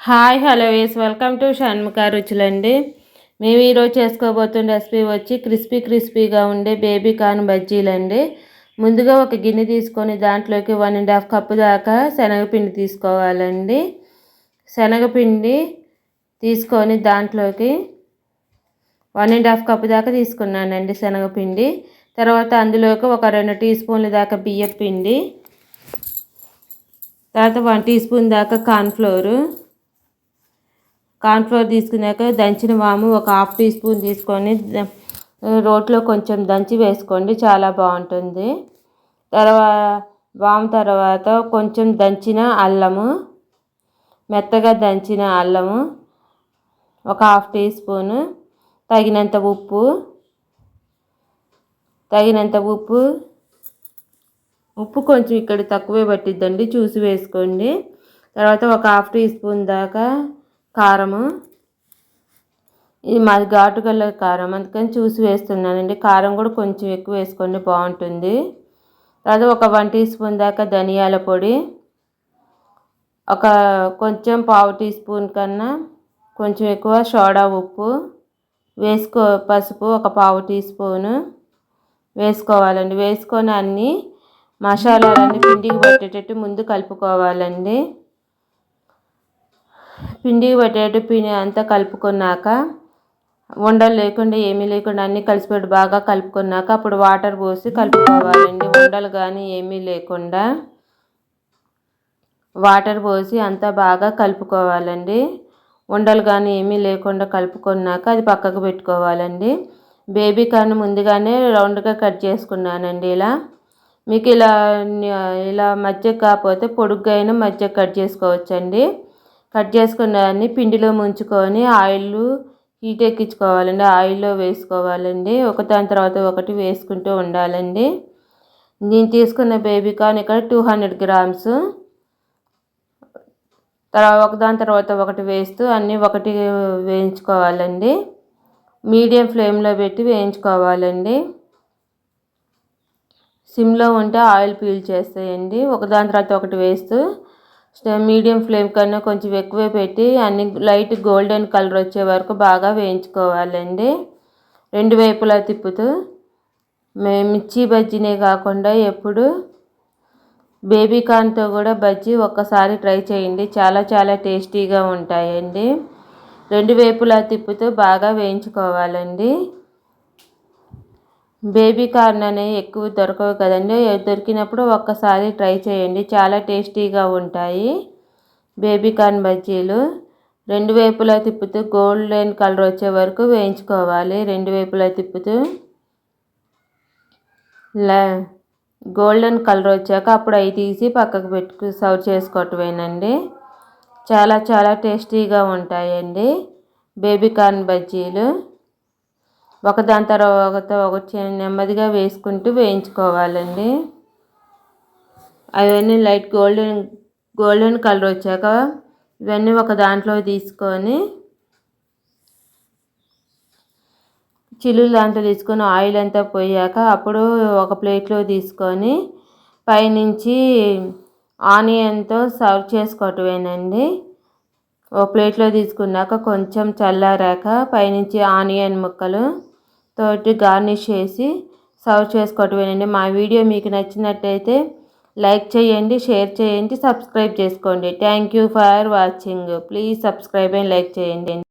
Hi hello వేస్ welcome to Shanmukha రుచులండి. మేము ఈరోజు చేసుకోబోతున్న రెసిపీ వచ్చి క్రిస్పీ క్రిస్పీగా ఉండే బేబీ కార్న్ బజ్జీలండి. ముందుగా ఒక గిన్నె తీసుకొని దాంట్లోకి వన్ అండ్ హాఫ్ కప్పు దాకా శనగపిండి తీసుకోవాలండి. శనగపిండి తీసుకొని దాంట్లోకి వన్ అండ్ హాఫ్ కప్పు దాకా తీసుకున్నానండి శనగపిండి. తర్వాత అందులోకి ఒక రెండు టీ స్పూన్ల దాకా బియ్యం పిండి తర్వాత వన్ టీ స్పూన్ దాకా కార్న్ఫ్లోరు కార్న్ఫ్లోర్ తీసుకున్నాక దంచిన వాము ఒక హాఫ్ టీ స్పూన్ తీసుకొని రోట్లో కొంచెం దంచి వేసుకోండి చాలా బాగుంటుంది. తర్వాత వాము తర్వాత కొంచెం దంచిన అల్లము మెత్తగా దంచిన అల్లము ఒక హాఫ్ టీ స్పూను తగినంత ఉప్పు తగినంత ఉప్పు ఉప్పు కొంచెం ఇక్కడ తక్కువే పట్టిద్దండి చూసి వేసుకోండి. తర్వాత ఒక హాఫ్ టీ స్పూన్ దాకా కారము. ఇది మాది ఘాటు గల కారం. అందుకని చూసి వేస్తున్నానండి. కారం కూడా కొంచెం ఎక్కువ వేసుకోండి బాగుంటుంది. తర్వాత ఒక వన్ టీ స్పూన్ దాకా ధనియాల పొడి. ఒక కొంచెం పావు టీ స్పూన్ కన్నా కొంచెం ఎక్కువ సోడా ఉప్పు. వేసుకో పసుపు ఒక పావు టీ స్పూను. వేసుకోవాలండి. వేసుకొని అన్నీ మసాలాలన్నీ పిండికి పట్టేటట్టు ముందు కలుపుకోవాలండి. పిండి పట్టేట్టు పిండి అంతా కలుపుకున్నాక ఉండలు లేకుండా ఏమీ లేకుండా అన్నీ కలిసిపెట్టి బాగా కలుపుకున్నాక అప్పుడు వాటర్ పోసి కలుపుకోవాలండి. ఉండలు కానీ ఏమీ లేకుండా వాటర్ పోసి అంతా బాగా కలుపుకోవాలండి. ఉండలు కానీ ఏమీ లేకుండా కలుపుకున్నాక అది పక్కకు పెట్టుకోవాలండి. బేబీ కార్న్ ముందుగానే రౌండ్గా కట్ చేసుకున్నానండి ఇలా. మీకు ఇలా ఇలా మధ్య కాకపోతే పొడుగ్గా అయినా మధ్య కట్ చేసుకోవచ్చండి. కట్ చేసుకున్న దాన్ని పిండిలో ముంచుకొని ఆయిల్ హీట్ ఎక్కించుకోవాలండి. ఆయిల్లో వేసుకోవాలండి. ఒక దాని తర్వాత ఒకటి వేసుకుంటూ ఉండాలండి. నేను తీసుకున్న బేబీ కార్న్ ఇక్కడ టూ హండ్రెడ్ గ్రామ్స్. తర్వాత ఒకదాని తర్వాత ఒకటి వేస్తూ అన్నీ ఒకటి వేయించుకోవాలండి. మీడియం ఫ్లేమ్లో పెట్టి వేయించుకోవాలండి. సిమ్లో ఉంటే ఆయిల్ పీల్ చేస్తాయండి ఒకదాని తర్వాత ఒకటి వేస్తూ మీడియం ఫ్లేమ్ కన్నా కొంచెం ఎక్కువే పెట్టి అన్ని లైట్ గోల్డెన్ కలర్ వచ్చే వరకు బాగా వేయించుకోవాలండి. రెండు వైపులా తిప్పుతూ. మిర్చి బజ్జీనే కాకుండా ఎప్పుడు బేబీ కార్న్తో కూడా బజ్జీ ఒక్కసారి ట్రై చేయండి. చాలా చాలా టేస్టీగా ఉంటాయండి. రెండు వైపులా తిప్పుతూ బాగా వేయించుకోవాలండి. బేబీ కార్న్ అనేవి ఎక్కువ దొరకవు కదండి. దొరికినప్పుడు ఒక్కసారి ట్రై చేయండి. చాలా టేస్టీగా ఉంటాయి బేబీ కార్న్ బజ్జీలు. రెండు వైపులా తిప్పుతూ గోల్డెన్ కలర్ వచ్చే వరకు వేయించుకోవాలి. రెండు వైపులా తిప్పుతూ లా గోల్డెన్ కలర్ వచ్చాక అప్పుడు అవి తీసి పక్కకు పెట్టుకు సర్వ్ చేసుకోవటమేనండి. చాలా చాలా టేస్టీగా ఉంటాయండి బేబీ కార్న్ బజ్జీలు. ఒకదాని తర్వాత ఒకటి నెమ్మదిగా వేసుకుంటూ వేయించుకోవాలండి. అవన్నీ లైట్ గోల్డెన్ గోల్డెన్ కలర్ వచ్చాక ఇవన్నీ ఒక దాంట్లో తీసుకొని చిల్లులు దాంట్లో తీసుకొని ఆయిల్ అంతా పోయాక అప్పుడు ఒక ప్లేట్లో తీసుకొని పైనుంచి ఆనియన్తో సర్వ్ చేసుకోవటమేనండి. ఒక ప్లేట్లో తీసుకున్నాక కొంచెం చల్లారాక పైనుంచి ఆనియన్ ముక్కలు తోటి గార్నిష్ చేసి సర్వ్ చేసుకోవటమేనండి మా వీడియో మీకు నచ్చినట్టయితే లైక్ చేయండి షేర్ చేయండి సబ్స్క్రైబ్ చేసుకోండి. Thank you for watching. Please subscribe and like చేయండి.